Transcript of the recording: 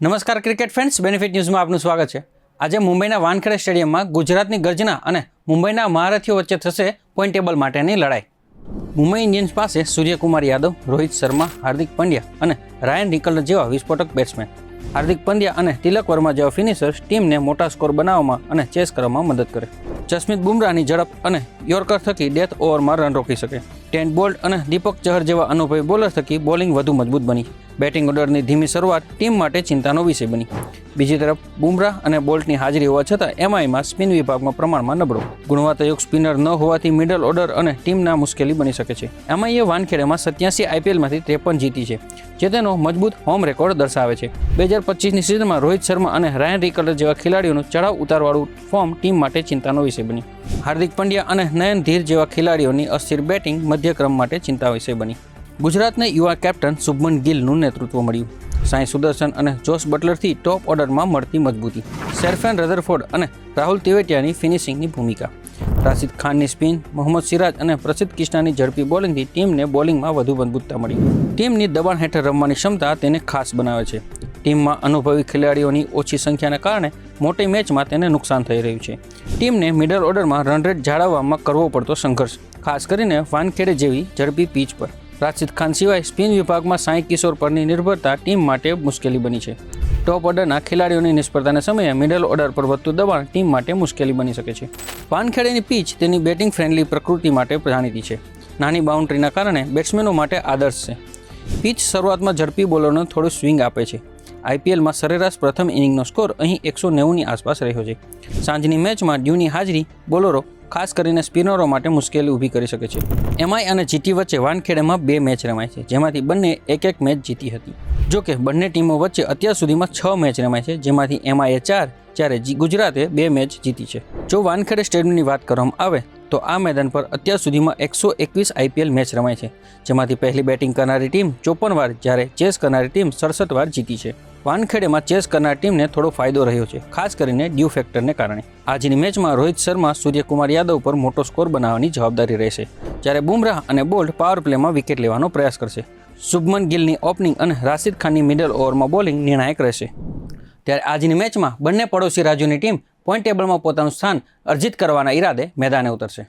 નમસ્કાર cricket fans benefit ન્યૂઝમાં આપનું સ્વાગત છે. આજે મુંબઈના વાનખેડે સ્ટેડિયમમાં ગુજરાતની ગર્જના અને મુંબઈના મહારથીઓ વચ્ચે થશે પોઈન્ટ ટેબલ માટેની લડાઈ. મુંબઈ ઇન્ડિયન્સ પાસે સૂર્યકુમાર યાદવ, રોહિત શર્મા, હાર્દિક પંડ્યા અને રાયન નિકલર જેવા વિસ્ફોટક બેટ્સમેન હાર્દિક પંડ્યા અને તિલક વર્મા જેવા ફિનિશર્સ ટીમને મોટા સ્કોર બનાવવામાં અને ચેસ કરવામાં મદદ કરે. જસમીત બુમરાહની ઝડપ અને યોર્કર થકી ડેથ ઓવરમાં રન રોકી શકે. ટેન્ટ બોલ્ટ અને દીપક ચહર જેવા અનુભવી બોલર થકી બોલિંગ વધુ મજબૂત બની. બેટિંગ ઓર્ડરની ધીમી શરૂઆત ટીમ માટે ચિંતાનો વિષય બની. બીજી તરફ, બુમરાહ અને બોલ્ટની હાજરી હોવા છતાં એમઆઈમાં સ્પિન વિભાગમાં પ્રમાણમાં નબળો. ગુણવત્તાયુક્ત સ્પિનર ન હોવાથી મિડલ ઓર્ડર અને ટીમના મુશ્કેલી બની શકે છે. એમઆઈએ વાનખેડેમાં સત્યાસી આઈપીએલમાંથી ત્રેપન જીતી છે, જે તેનો મજબૂત હોમ રેકોર્ડ દર્શાવે છે. બે હજાર પચીસની સિઝનમાં રોહિત શર્મા અને રાયન રિકલર જેવા ખેલાડીઓનું ચઢાવ ઉતારવાળું ફોર્મ ટીમ માટે ચિંતાનો વિષય બની. હાર્દિક પંડ્યા અને નયન ધીર જેવા ખેલાડીઓની અસ્થિર બેટિંગ મધ્યક્રમ માટે ચિંતા વિષય બની. ગુજરાતને યુવા કેપ્ટન શુભમન ગિલનું નેતૃત્વ મળ્યું. સાંઈ સુદર્શન અને જોશ બટલરથી ટોપ ઓર્ડરમાં મળતી મજબૂતી. સેરફેન રધરફોર્ડ અને રાહુલ તેવેટિયાની ફિનિશિંગની ભૂમિકા. રાશિદ ખાનની સ્પિન, મોહમ્મદ સિરાજ અને પ્રસિદ્ધ કિષ્ણાની ઝડપી બોલિંગથી ટીમને બોલિંગમાં વધુ મજબૂતતા મળી. ટીમની દબાણ હેઠળ રમવાની ક્ષમતા તેને ખાસ બનાવે છે. ટીમમાં અનુભવી ખેલાડીઓની ઓછી સંખ્યાને કારણે મોટી મેચમાં તેને નુકસાન થઈ રહ્યું છે. ટીમને મિડલ ઓર્ડરમાં રનરેટ જાળવવામાં કરવો પડતો સંઘર્ષ, ખાસ કરીને વાનખેડે જેવી ઝડપી પીચ પર. રાશિદ ખાન સિવાય સ્પિન વિભાગમાં સાંઈ કિશોર પરની નિર્ભરતા ટીમ માટે મુશ્કેલી બની છે. ટોપ ઓર્ડરના ખેલાડીઓની નિષ્ફળતાના સમયે મિડલ ઓર્ડર પર વધતું દબાણ ટીમ માટે મુશ્કેલી બની શકે છે. વાનખેડેની પીચ તેની બેટિંગ ફ્રેન્ડલી પ્રકૃતિ માટે જાણીતી છે. નાની બાઉન્ડ્રીના કારણે બેટ્સમેનો માટે આદર્શ છે. પીચ શરૂઆતમાં ઝડપી બોલરનો થોડું સ્વિંગ આપે છે. આઈપીએલમાં સરેરાશ પ્રથમ ઇનિંગનો સ્કોર અહીં એકસો નેવુંની આસપાસ રહ્યો છે. સાંજની મેચમાં ડ્યુની હાજરી બોલરો ખાસ કરીને સ્પિનરો માટે મુશ્કેલી ઊભી કરી શકે છે. એમઆઈ અને જીટી વચ્ચે વાનખેડેમાં બે મેચ રમાય છે, જેમાંથી બંને એક એક મેચ જીતી હતી. જો કે બંને ટીમો વચ્ચે અત્યાર સુધીમાં છ મેચ રમાય છે, જેમાંથી એમઆઈએ ચાર, જ્યારે ગુજરાતે બે મેચ જીતી છે. જો વાનખેડે સ્ટેડિયમની વાત કરવામાં આવે તો આ મેદાન પર અત્યાર સુધીમાં એકસો એકવીસ આઈપીએલ મેચ રમાય છે. જેમાંથી પહેલી બેટિંગ કરનારી ટીમ ચોપન વાર, જ્યારે ચેસ કરનારી ટીમ સડસઠ વાર જીતી છે. વાનખેડેમાં ચેસ કરનાર ટીમને થોડો ફાયદો રહ્યો છે, ખાસ કરીને ડ્યુ ફેક્ટરને કારણે. આજની મેચમાં રોહિત શર્મા, સૂર્યકુમાર યાદવ પર મોટો સ્કોર બનાવવાની જવાબદારી રહેશે, જ્યારે બુમરાહ અને બોલ્ટ પાવર પ્લેમાં વિકેટ લેવાનો પ્રયાસ કરશે. શુભમન ગિલની ઓપનિંગ અને રાશિદ ખાનની મિડલ ઓવરમાં બોલિંગ નિર્ણાયક રહેશે. ત્યારે આજની મેચમાં બંને પડોશી રાજ્યોની ટીમ પોઈન્ટ ટેબલમાં પોતાનું સ્થાન અર્જિત કરવાના ઈરાદે મેદાને ઉતરશે.